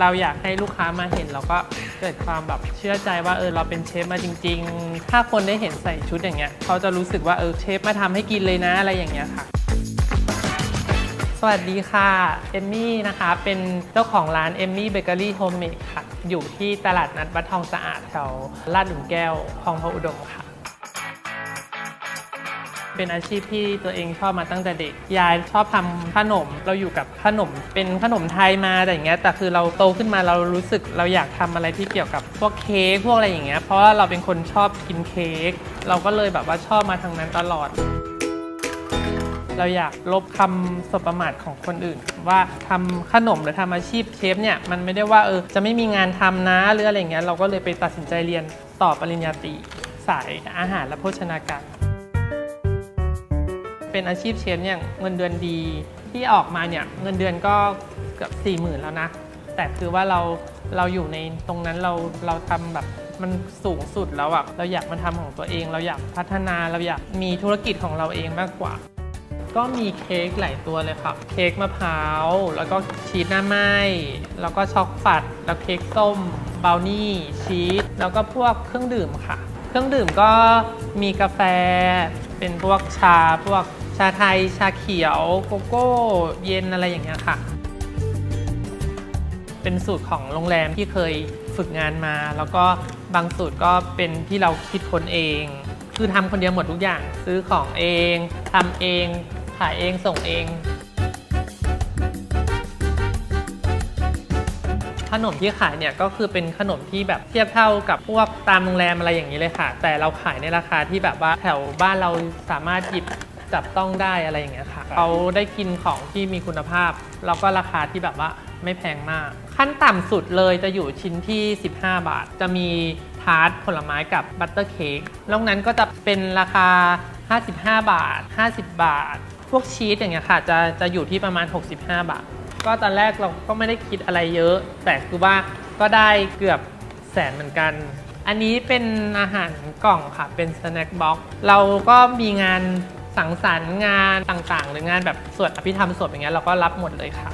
เราอยากให้ลูกค้ามาเห็นเราก็เกิดความแบบเชื่อใจว่าเออเราเป็นเชฟมาจริง ๆ ถ้าคนได้เห็นใส่ชุดอย่างเงี้ยเขาจะรู้สึกว่าเออเชฟมาทำให้กินเลยนะอะไรอย่างเงี้ยค่ะ สวัสดีค่ะเอมมี่นะคะเป็นเจ้าของร้านเอมมี่เบเกอรี่โฮมเมดค่ะ อยู่ที่ตลาดนัดวัดทองสะอาดแถวลาดหลุมแก้วคลองพระอุดมค่ะ เป็นอาชีพที่ตัวเองชอบมาตั้งแต่เด็ก ยายชอบทำขนม เราอยู่กับขนม เป็นขนมไทยมาแต่อย่างเงี้ยแต่คือเราโตขึ้นมาเรารู้สึกเราอยากทำอะไรที่เกี่ยวกับพวกเค้กพวกอะไรอย่างเงี้ยเพราะว่าเราเป็นคนชอบกินเค้กเราก็เลยแบบว่าชอบมาทางนั้นตลอดเราอยากลบคำสบประมาทของคนอื่น ว่าทำขนมหรือทำอาชีพเชฟเนี่ยมันไม่ได้ว่าเออจะไม่มีงานทำนะหรืออะไรเงี้ยเราก็เลยไปตัดสินใจเรียนต่อปริญญาตรีสายอาหารและโภชนาการ เป็นอาชีพเชฟเนี่ยเงินเดือนดีที่ออกมาเนี่ยเงินเดือนก็เกือบสี่หมื่นแล้วนะ แต่คือว่าเราเราอยู่ในตรงนั้นเราเราทำแบบมันสูงสุดแล้วอะเราอยากมาทำของตัวเอง เราอยากพัฒนาเราอยากมีธุรกิจของเราเองมากกว่า ก็มีเค้กหลายตัวเลยครับเค้กมะพร้าว แล้วก็ชีสหน้าไหม้แล้วก็ช็อกฟัด แล้วเค้กส้มบราวนี่ชีสแล้วก็พวกเครื่องดื่มค่ะ เครื่องดื่มก็มีกาแฟ เป็นพวกชาพวกชาไทย ชาเขียว โกโก้เย็นอะไรอย่างเงี้ยค่ะ เป็นสูตรของโรงแรมที่เคยฝึกงานมา แล้วก็บางสูตรก็เป็นที่เราคิดคนเอง คือทำคนเดียวหมดทุกอย่าง ซื้อของเองทำเองขายเองส่งเอง ขนมที่ขายเนี่ยก็คือเป็นขนมที่แบบเทียบเท่ากับพวกตามโรงแรมอะไรอย่างนี้เลยค่ะ แต่เราขายในราคาที่แบบว่าแถวบ้านเราสามารถหยิบจับต้องได้อะไรอย่างเงี้ยค่ะเขาได้กินของที่มีคุณภาพ แล้วก็ราคาที่แบบว่าไม่แพงมาก ขั้นต่ำสุดเลยจะอยู่ชิ้นที่ 15 บาท จะมีทาร์ตผลไม้กับบัตเตอร์เค้กนอกนั้นก็จะเป็นราคา 55 บาท 50 บาท พวกชีสอย่างเงี้ยค่ะ จะจะอยู่ที่ประมาณ 65 บาท ก็ตอนแรกเราก็ไม่ได้คิดอะไรเยอะ แต่คือว่าก็ได้เกือบแสนเหมือนกัน อันนี้เป็นอาหารกล่องค่ะ เป็นสแน็คบ็อกเราก็มีงานสังสรรค์งานต่างๆ หรืองานแบบสวดอภิธรรมศพอย่างเงี้ยเราก็รับหมดเลยค่ะ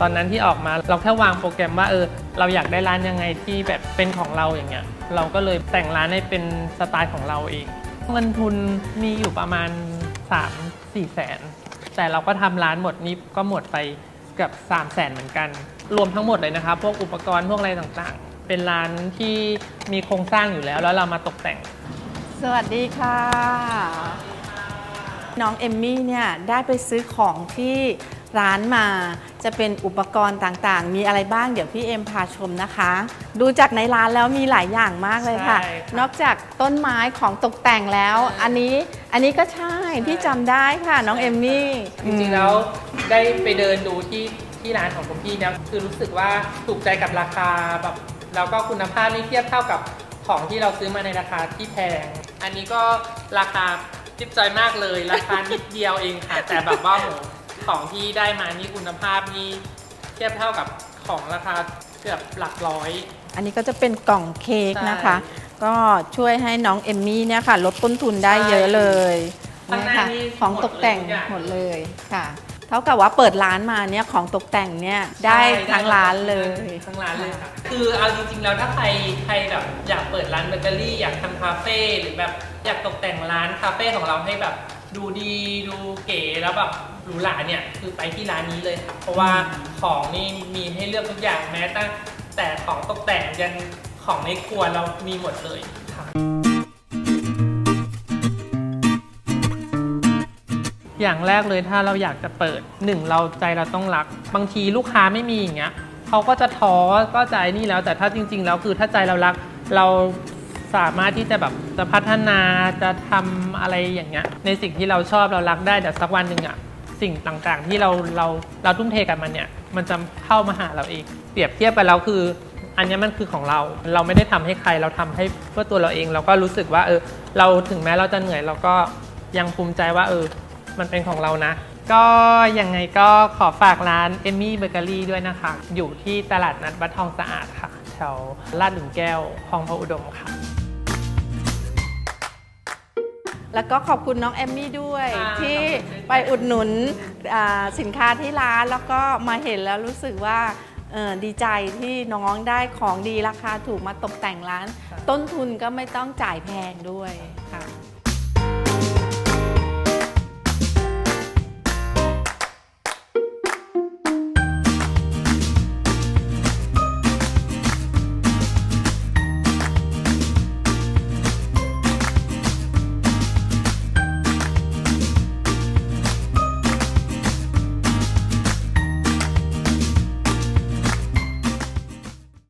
ตอนนั้นที่ออกมาเราแค่วางโปรแกรมว่าเออเราอยากได้ร้านยังไงที่แบบเป็นของเราอย่างเงี้ยเราก็เลยแต่งร้านให้เป็นสไตล์ของเราเองเงินทุนมีอยู่ประมาณ 3-4แสน แต่เราก็ทำร้านหมดนี้ก็หมดไปเกือบ3 0 0แสนเหมือนกัน รวมทั้งหมดเลยนะคะพวกอุปกรณ์พวกอะไรต่างๆ เป็นร้านที่มีโครงสร้างอยู่แล้ว แล้วเรามาตกแต่ง สวัสดีค่ะ น้องเอมมี่เนี่ยได้ไปซื้อของที่ ร้านมา จะเป็นอุปกรณ์ต่างๆ มีอะไรบ้างเดี๋ยวพี่เอ็มพาชมนะคะ ดูจากในร้านแล้วมีหลายอย่างมากเลยค่ะ ใช่ค่ะนอกจากต้นไม้ของตกแต่งแล้ว อันนี้อันนี้ก็ใช่พี่จำได้ค่ะน้องเอมมี่จริงๆแล้วได้ไปเดินดูที่ที่ร้านของคุณพี่เนี่ยคือรู้สึกว่าถูกใจกับราคาแบบแล้วก็คุณภาพนี่เทียบเท่ากับของที่เราซื้อมาในราคาที่แพง อันนี้ก็ราคาจิบจอยมากเลย ราคานิดเดียวเองค่ะ แต่แบบว่าโห ของที่ได้มานี่คุณภาพนี่เทียบเท่ากับของราคาเกือบหลักร้อย อันนี้ก็จะเป็นกล่องเค้กนะคะใช่ก็ช่วยให้น้องเอมมี่เนี่ยค่ะ ลดต้นทุนได้เยอะเลยข้างหน้าค่ะนี่ของตกแต่งหมดเลยทุกอย่างหมดเลยค่ะ เท่ากับว่าเปิดร้านมาเนี่ยของตกแต่งเนี่ยได้ใช่ทั้งร้านเลยทั้งร้านเลยค่ะคือเอาจริงๆแล้วถ้าใครใครแบบอยากเปิดร้านเบเกอรี่อยากทำคาเฟ่หรือแบบอยากตกแต่งร้านคาเฟ่ของเราให้แบบดูดีดูเก๋แล้วแบบ หรูหราเนี่ยคือไปที่ร้านนี้เลยค่ะเพราะว่าของนี่มีให้เลือกทุกอย่างแม้แต่แต่ของตกแต่งยันของในครัวเรามีหมดเลยค่ะอย่างแรกเลยถ้าเราอยากจะเปิดหนึ่งเราใจเราต้องรัก บางทีลูกค้าไม่มีอย่างเงี้ยเขาก็จะท้อก็ใจนี่แล้ว แต่ถ้าจริง ๆ แล้วคือถ้าใจเรารักเราสามารถที่จะแบบจะพัฒนาจะทำอะไรอย่างเงี้ยในสิ่งที่เราชอบเรารักได้แต่สักวันหนึ่งอะ สิ่งต่างๆ ที่เราเราเราทุ่มเทกับมันเนี่ย มันจะเข้ามาหาเราเอง เปรียบเทียบไปแล้วคือ อันนี้มันคือของเรา เราไม่ได้ทำให้ใครเราทำให้เพื่อตัวเราเอง เราก็รู้สึกว่าเออเราถึงแม้เราจะเหนื่อยเราก็ยังภูมิใจว่าเออ มันเป็นของเรานะ ก็ยังไงก็ขอฝากร้านเอมี่เบเกอรี่ด้วยนะคะ อยู่ที่ตลาดนัดวัดทองสะอาดค่ะแถวลาดหลุมแก้วคลองพระอุดมค่ะ แล้วก็ขอบคุณน้องแอมมี่ด้วย ค่ะที่ขอบคุณด้วยไปอุดหนุนอ่าสินค้าที่ร้านแล้วก็มาเห็นแล้วรู้สึกว่าเอ่อดีใจที่น้องได้ของดีราคาถูกมาตกแต่งร้านต้นทุนก็ไม่ต้องจ่ายแพงด้วยค่ะ